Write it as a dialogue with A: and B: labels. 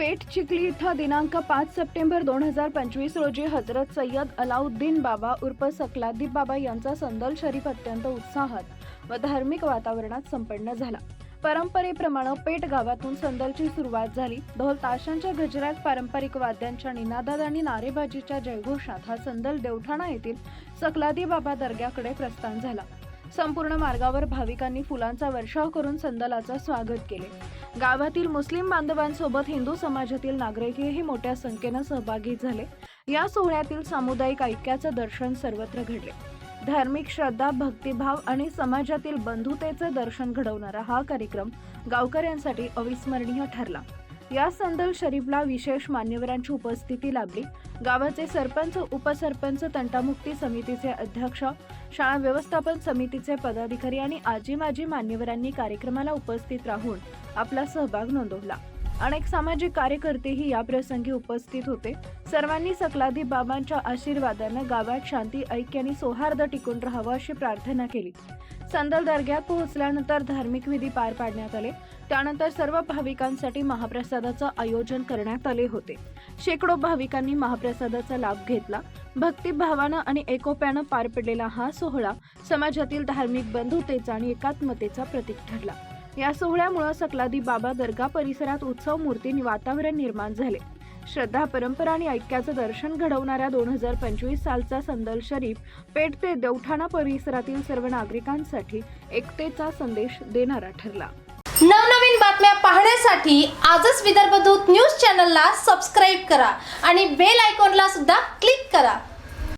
A: पेठ चिखली इथं दिनांक पाच सप्टेंबर दोन हजार पंचवीस रोजी हजरत सय्यद अलाउद्दीन बाबा उर्फ सकलादीप बाबा यांचा संदल शरीफ अत्यंत उत्साहात व धार्मिक वातावरणात संपन्न झाला. परंपरेप्रमाणे पेठ गावातून संदलची सुरुवात झाली. ढोल ताशांच्या गजरात पारंपरिक वाद्यांच्या निनादात आणि नारेबाजीच्या जयघोषात हा संदल देवठाणा येथील सकलादी बाबा दर्ग्याकडे प्रस्थान झाला. संपूर्ण मार्गावर भाविकांनी फुलांचा वर्षाव करून संदलाचं स्वागत केले. गावातील मुस्लिम बांधवांसोबत हिंदू समाजातील नागरिकही मोठ्या संख्येनं सहभागी झाले. या सोहळ्यातील सामुदायिक ऐक्याचं दर्शन सर्वत्र घडले. धार्मिक श्रद्धा भक्तिभाव आणि समाजातील बंधुतेचं दर्शन घडवणारा हा कार्यक्रम गावकऱ्यांसाठी अविस्मरणीय ठरला. या संदल शरीफला विशेष मान्यवरांची उपस्थिती लाभली गावाचे सरपंच उपसरपंच तंटामुक्ती समितीचे अध्यक्ष शाळा व्यवस्थापन समितीचे पदाधिकारी आणि आजी माजी मान्यवरांनी कार्यक्रमाला उपस्थित राहून आपला सहभाग नोंदवला. अनेक सामाजिक कार्यकर्तेही या प्रसंगी उपस्थित होते. सर्वांनी सकलादी बाबांच्या आशीर्वादानं गावात शांती ऐक्य आणि सौहार्द टिकून राहावं अशी प्रार्थना केली. संदल दर्ग्यात पोहोचल्यानंतर धार्मिक विधी पार पाडण्यात आले. त्यानंतर सर्व भाविकांसाठी महाप्रसादाचं आयोजन करण्यात आले होते. शेकडो भाविकांनी महाप्रसादाचा लाभ घेतला. भक्तिभावानं आणि एकोप्यानं पार पडलेला हा सोहळा समाजातील धार्मिक बंधुतेचा आणि एकात्मतेचा प्रतीक ठरला. या सोहळ्यामुळे सकलादी बाबा दर्गा परिसरात उत्सव मूर्ती वातावरण निर्माण झाले. श्रद्धा परंपरा आणि ऐक्याचं दर्शन घडवणाऱ्या दोन हजार पंचवीस सालचा संदल शरीफ पेठ ते देवठाणा परिसरातील सर्व नागरिकांसाठी एकतेचा संदेश देणारा ठरला.
B: नवनवीन बातम्या पाहण्यासाठी आजच विदर्भ दूत न्यूज चॅनलला सबस्क्राईब करा आणि बेल आयकॉनला सुद्धा क्लिक करा.